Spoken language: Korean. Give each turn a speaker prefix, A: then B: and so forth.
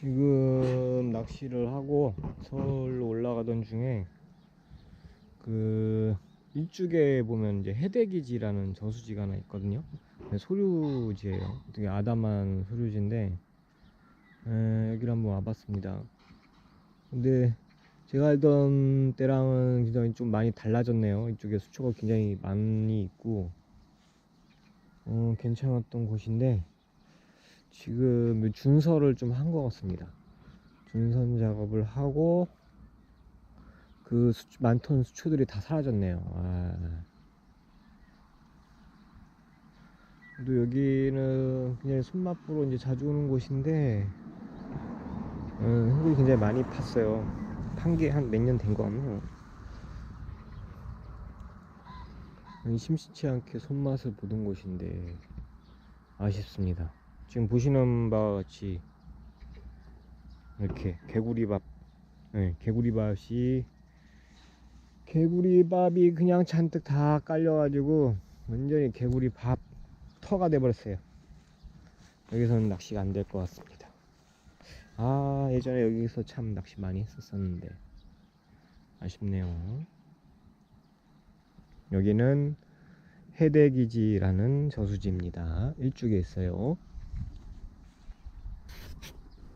A: 지금 낚시를 하고 서울로 올라가던 중에 그 일쪽에 보면 이제 해대기지라는 저수지가 하나 있거든요. 네, 소류지예요. 되게 아담한 소류지인데 에, 여기를 한번 와봤습니다. 근데 제가 알던 때랑은 굉장히 좀 많이 달라졌네요. 이쪽에 수초가 굉장히 많이 있고 어, 괜찮았던 곳인데 지금 준설을 좀한 것 같습니다. 준선 작업을 하고 그 수, 많던 수초들이 다 사라졌네요. 아. 또 여기는 그냥 손맛보러 이제 자주 오는 곳인데 음, 흙을 굉장히 많이 팠어요. 판 게 한 몇 년 된 거 같네요. 심심치 않게 손맛을 보던 곳인데 아쉽습니다. 지금 보시는 바와 같이 이렇게 개구리밥, 네, 개구리밥이 개구리밥이 그냥 잔뜩 다 깔려가지고 완전히 개구리밥 터가 돼버렸어요. 여기서는 낚시가 안 될 것 같습니다. 아 예전에 여기서 참 낚시 많이 했었었는데 아쉽네요. 여기는 해대기지라는 저수지입니다. 일쪽에 있어요.